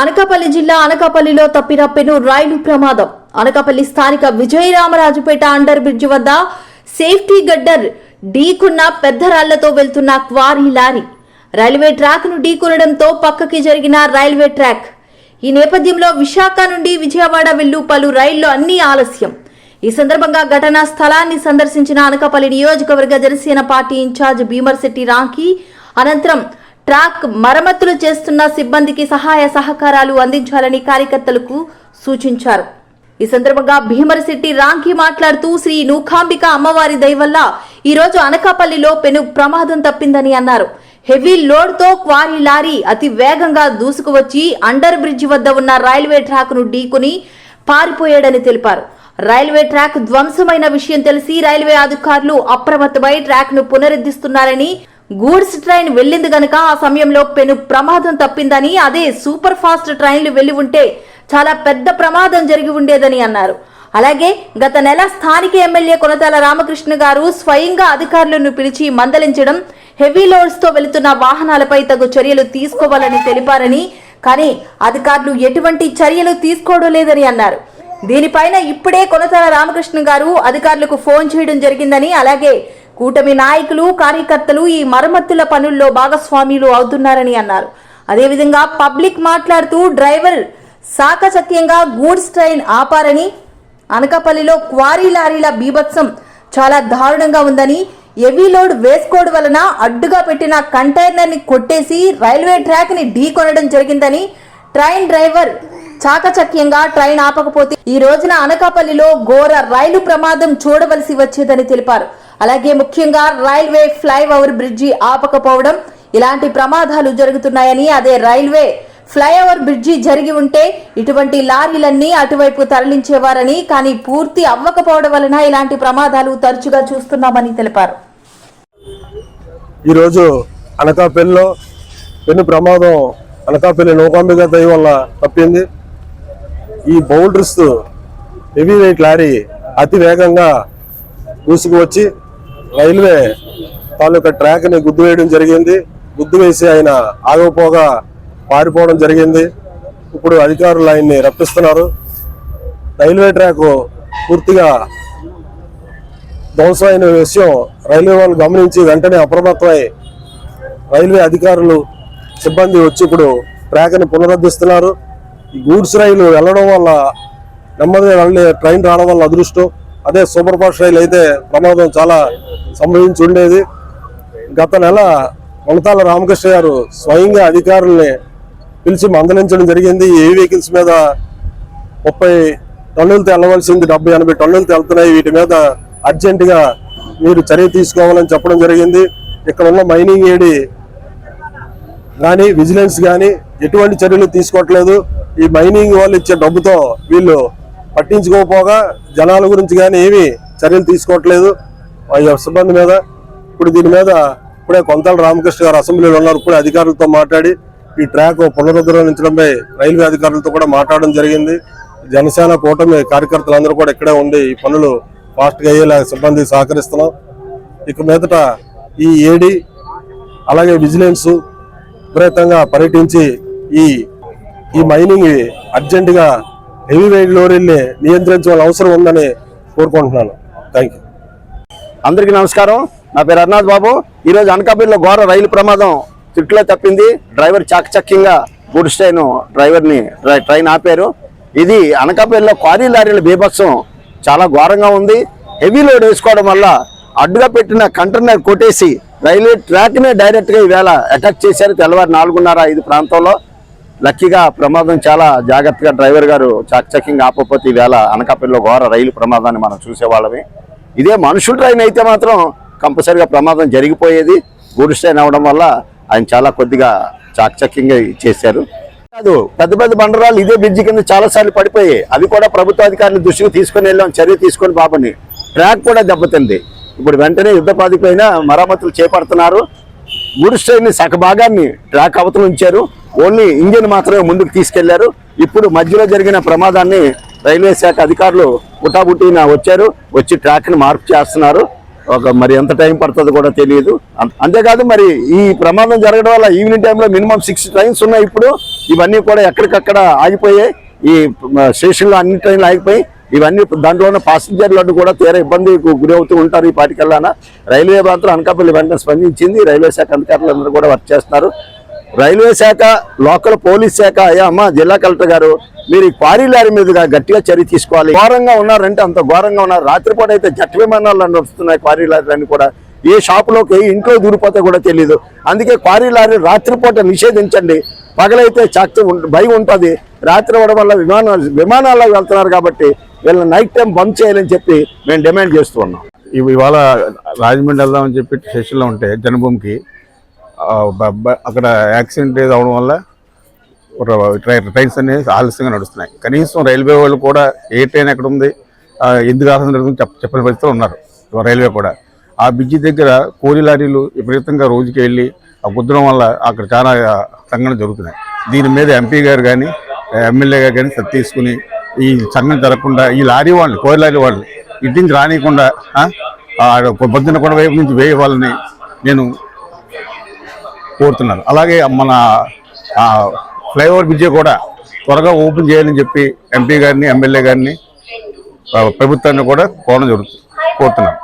అనకాపల్లి జిల్లా అనకాపల్లిలో తప్పిన పెను రైలు ప్రమాదం. అనకాపల్లి స్థానిక విజయరామరాజుపేట అండర్ బ్రిడ్జ్ వద్ద సేఫ్టీ గడ్డర్ ఢీకున్న పెద్ద రాళ్ళతో వెళ్తున్న క్వారీ లారీ. రైల్వే ట్రాక్ను ఢీకొనడంతో పక్కకి జరిగిన రైల్వే ట్రాక్. ఈ నేపథ్యంలో విశాఖ నుండి విజయవాడ వెళ్ళు పలు రైళ్ళు అన్ని ఆలస్యం. ఈ సందర్భంగా ఘటనా స్థలాన్ని సందర్శించిన అనకాపల్లి నియోజకవర్గ Janasena party in charge Bheemarsetti Ramki అనంతరం ట్రాక్ మరమ్మతులు చేస్తున్న సిబ్బందికి సహాయ సహకారాలు అందించాలని కార్యకర్తలకు సూచించారు. ఈ సందర్భంగా భీమరశెట్టి రాంకి మాట్లాడుతూ శ్రీ నూకాంబిక అమ్మవారి దయవల్ల వల్ల అనకాపల్లిలో పెను ప్రమాదం తప్పిందని అన్నారు. హెవీ లోడ్తో క్వారీ లారీ అతి వేగంగా దూసుకువచ్చి అండర్ బ్రిడ్జ్ వద్ద ఉన్న రైల్వే ట్రాక్ను ఢీకొని పారిపోయాడని తెలిపారు. రైల్వే ట్రాక్ ధ్వంసమైన విషయం తెలిసి రైల్వే అధికారులు అప్రమత్తమై ట్రాక్ను పునరుద్ధిస్తున్నారని పునరుద్ధరిస్తున్నారని గూడ్స్ ట్రైన్ వెళ్ళింది గనక ఆ సమయంలో పెను ప్రమాదం తప్పిందని అదే సూపర్ ఫాస్ట్ ట్రైన్లు వెళ్ళి ఉంటే చాలా పెద్ద ప్రమాదం జరిగి ఉండేదని అన్నారు. అలాగే గత నెల స్థానిక ఎమ్మెల్యే కొనతాల రామకృష్ణ గారు స్వయంగా అధికారులను పిలిచి మందలించడం హెవీ లోడ్స్తో వెళుతున్న వాహనాలపై తగు చర్యలు తీసుకోవాలని తెలిపారని కానీ అధికారులు ఎటువంటి చర్యలు తీసుకోవడం లేదని అన్నారు. దీనిపైన ఇప్పుడే కొనతాల రామకృష్ణ గారు అధికారులకు ఫోన్ చేయడం జరిగిందని అలాగే కూటమి నాయకులు కార్యకర్తలు ఈ మరమ్మతుల పనుల్లో భాగస్వాములు అవుతున్నారని అన్నారు. అదేవిధంగా పబ్లిక్ మాట్లాడుతూ డ్రైవర్ సాకచక్యంగా గూడ్స్ ట్రైన్ ఆపారని అనకాపల్లిలో క్వారీ లారీల బీభత్సం చాలా దారుణంగా ఉందని హెవీ లోడ్ వేసుకోవడం వలన అడ్డుగా పెట్టిన కంటైనర్ని కొట్టేసి రైల్వే ట్రాక్ని ఢీకొనడం ఢీ కొనడం జరిగిందని ట్రైన్ డ్రైవర్ చాకచక్యంగా ట్రైన్ ఆపకపోతే ఈ రోజున అనకాపల్లిలో ఘోర రైలు ప్రమాదం చూడవలసి వచ్చేదని తెలిపారు. అలాగే ముఖ్యంగా రైల్వే ఫ్లైఓవర్ బ్రిడ్జి ఆపకపోవడం ఇలాంటి ప్రమాదాలు జరుగుతున్నాయని అదే రైల్వే ఫ్లైఓవర్ బ్రిడ్జి జరిగి ఉంటే ఇటువంటి లారీలన్నీ అటువైపు తరలించేవారని కానీ పూర్తి అవ్వకపోవడం వలన ఇలాంటి ప్రమాదాలు తరచుగా చూస్తున్నామని తెలిపారు. ఈరోజు అనకాపల్లిలో పెను ప్రమాదం అనకాపల్లి నౌకాంబిక దయ వల్ల తప్పింది. ఈ బౌల్డర్స్ హెవీ వెయిట్ లారీ అతి వేగంగా దూసుకువచ్చి రైల్వే తాలూకా ట్రాక్ని గుద్దు వేయడం జరిగింది. గుద్దు వేసి ఆయన ఆగపోగా పారిపోవడం జరిగింది. ఇప్పుడు అధికారులు ఆయన్ని రప్పిస్తున్నారు. రైల్వే ట్రాక్ పూర్తిగా ధ్వంసమైన విషయం రైల్వే వాళ్ళు గమనించి వెంటనే అప్రమత్తమై రైల్వే అధికారులు సిబ్బంది వచ్చి ఇప్పుడు ట్రాక్ని పునరుద్ధిస్తున్నారు ఈ గూడ్స్ రైలు వెళ్ళడం వల్ల నెమ్మదిగా వెళ్ళే ట్రైన్ రావడం వల్ల అదృష్టం. అదే సూపర్ ఫాస్ట్ రైలు అయితే ప్రమాదం చాలా సంభవించి ఉండేది. గత నెల కొనతాల రామకృష్ణ గారు స్వయంగా అధికారుల్ని పిలిచి మందలించడం జరిగింది. ఏ వెహికల్స్ మీద ముప్పై టన్నులతో వెళ్ళవలసింది డెబ్బై ఎనభై టన్నులతో వెళ్తున్నాయి వీటి మీద అర్జెంటుగా మీరు చర్య తీసుకోవాలని చెప్పడం జరిగింది. ఇక్కడ ఉన్న మైనింగ్ ఏడి కానీ విజిలెన్స్ కానీ ఎటువంటి చర్యలు తీసుకోవట్లేదు. ఈ మైనింగ్ వాళ్ళు ఇచ్చే డబ్బుతో వీళ్ళు పట్టించుకోకపోగా జనాల గురించి కానీ ఏమీ చర్యలు తీసుకోవట్లేదు. ఆ యొక్క సిబ్బంది మీద ఇప్పుడు దీని మీద ఇప్పుడే కొంతల రామకృష్ణ గారు అసెంబ్లీలో ఉన్నారు. ఇప్పుడే అధికారులతో మాట్లాడి ఈ ట్రాక్ పునరుద్ధరించడంపై రైల్వే అధికారులతో కూడా మాట్లాడడం జరిగింది. జనసేన కూటమి కార్యకర్తలందరూ కూడా ఇక్కడే ఉండి ఈ పనులు ఫాస్ట్గా అయ్యేలా సిబ్బంది సహకరిస్తున్నాం. ఇక మీదట ఈ ఏడి అలాగే విజిలెన్స్ విపరీతంగా పర్యటించి ఈ ఈ మైనింగ్ అర్జెంటుగా హెవీ వెయిట్ లోరీల్ని నియంత్రించాల్సిన అవసరం ఉందని కోరుకుంటున్నాను. థ్యాంక్ యూ అందరికీ నమస్కారం. నా పేరు అర్నాథ్ బాబు. ఈరోజు అనకాపల్లిలో ఘోర రైలు ప్రమాదం తిట్లో తప్పింది. డ్రైవర్ చాకచక్యంగా గుడ్స్ ట్రైన్ డ్రైవర్ని ట్రైన్ ఆపారు. ఇది అనకాపల్లిలో క్వారీ లారీల బీభత్సం చాలా ఘోరంగా ఉంది. హెవీ లోడ్ వేసుకోవడం వల్ల అడ్డుగా పెట్టిన కంటైనర్ కొట్టేసి రైల్వే ట్రాక్నే డైరెక్ట్గా ఈవేళ అటాక్ చేశారు తెల్లవారు నాలుగున్నర ఐదు ప్రాంతంలో. లక్కీగా ప్రమాదం చాలా జాగ్రత్తగా డ్రైవర్ గారు చాకచక్యంగా ఆపపోతే ఈవేళ అనకాపల్లిలో ఘోర రైలు ప్రమాదాన్ని మనం చూసేవాళ్ళమే. ఇదే మనుషుల ట్రైన్ అయితే మాత్రం కంపల్సరిగా ప్రమాదం జరిగిపోయేది. గూడ్స్ ట్రైన్ అవడం వల్ల ఆయన చాలా కొద్దిగా చాక్చక్యంగా చేశారు. కాదు పెద్ద పెద్ద బండరాలు ఇదే బ్రిడ్జి కింద చాలాసార్లు పడిపోయి పడిపోయాయి. అవి కూడా ప్రభుత్వ అధికారులు దృష్టికి తీసుకుని వెళ్ళాం చర్య తీసుకొని బాబని. ట్రాక్ కూడా దెబ్బతింది. ఇప్పుడు వెంటనే యుద్ధ ప్రాతిపైన మరమ్మతులు చేపడుతున్నారు. గూడ్స్ ట్రైన్ సగ భాగాన్ని ట్రాక్ అవతల ఉంచారు. ఓన్లీ ఇంజిన్ మాత్రమే ముందుకు తీసుకెళ్ళారు. ఇప్పుడు మధ్యలో జరిగిన ప్రమాదాన్ని రైల్వే శాఖ అధికారులు బుటాబుటీన వచ్చారు. వచ్చి ట్రాక్ని మార్పు చేస్తున్నారు. ఒక మరి ఎంత టైం పడుతుందో కూడా తెలియదు. అంతేకాదు మరి ఈ ప్రమాదం జరగడం వల్ల ఈవినింగ్ టైంలో మినిమం సిక్స్ ట్రైన్స్ ఉన్నాయి ఇప్పుడు. ఇవన్నీ కూడా ఎక్కడికక్కడ ఆగిపోయాయి. ఈ స్టేషన్లో అన్ని ట్రైన్లు ఆగిపోయి ఇవన్నీ దాంట్లో ఉన్న పాసింజర్లను కూడా తీరా ఇబ్బందికి గురి అవుతూ ఉంటారు ఈ పాటికల్లాన. రైల్వే మాత్రం అనకాపల్లి వెంటనే స్పందించింది. రైల్వే శాఖ అధికారులందరూ కూడా వర్క్ చేస్తున్నారు. రైల్వే శాఖ లోకల్ పోలీస్ శాఖ అయ్యా అమ్మ జిల్లా కలెక్టర్ గారు మీరు ఈ క్వారీ లారీ మీదుగా గట్టిగా చర్య తీసుకోవాలి. ఘోరంగా ఉన్నారంటే అంత ఘోరంగా ఉన్నారు. రాత్రిపూట అయితే జట్ విమానాలు నడుస్తున్నాయి క్వారీ లారీలన్నీ కూడా. ఏ షాపులోకి ఏ ఇంట్లో దూరిపోతే కూడా తెలియదు అందుకే క్వారీ లారీ రాత్రిపూట నిషేధించండి. పగలైతే చక్తి భయం ఉంటుంది. రాత్రి అవడం వల్ల విమానాలు విమానాల్లో వెళ్తున్నారు కాబట్టి వీళ్ళని నైట్ టైం బంద్ చేయాలని చెప్పి మేము డిమాండ్ చేస్తూ ఉన్నాం. ఇవి ఇవాళ రాజమండ్రి వెళ్దామని చెప్పి స్టేషన్లో ఉంటే జన్మభూమికి అక్కడ యాక్సిడెంట్ అవడం వల్ల ట్రై- ట్రైన్స్ అనేవి ఆలస్యంగా నడుస్తున్నాయి. కనీసం రైల్వే వాళ్ళు కూడా ఏ ట్రైన్ ఎక్కడ ఉంది ఎందుకు ఆలస్యం జరుగుతుంది చెప్పని పరిస్థితులు ఉన్నారు. రైల్వే కూడా. ఆ బ్రిడ్జి దగ్గర కోలి లారీలు విపరీతంగా రోజుకి వెళ్ళి ఆ కుదరం వల్ల అక్కడ చాలా సంఘటన జరుగుతున్నాయి. దీని మీద ఎంపీ గారు కానీ ఎమ్మెల్యే గారు కానీ శ్రద్ధ తీసుకుని ఈ సంఘటన జరగకుండా ఈ లారీ వాళ్ళని కోరి లారీ వాళ్ళని ఇటు నుంచి రానియకుండా ఆ, ఆ పొద్దున్న కొండ వైపు నుంచి వేయవాలని నేను కోరుతున్నాను అలాగే మన ఫ్లైఓవర్ బ్రిడ్జి కూడా త్వరగా ఓపెన్ చేయాలని చెప్పి ఎంపీ గారిని ఎమ్మెల్యే గారిని ప్రభుత్వాన్ని కూడా కోరడం జరుగుతుంది. కోరుతున్నాను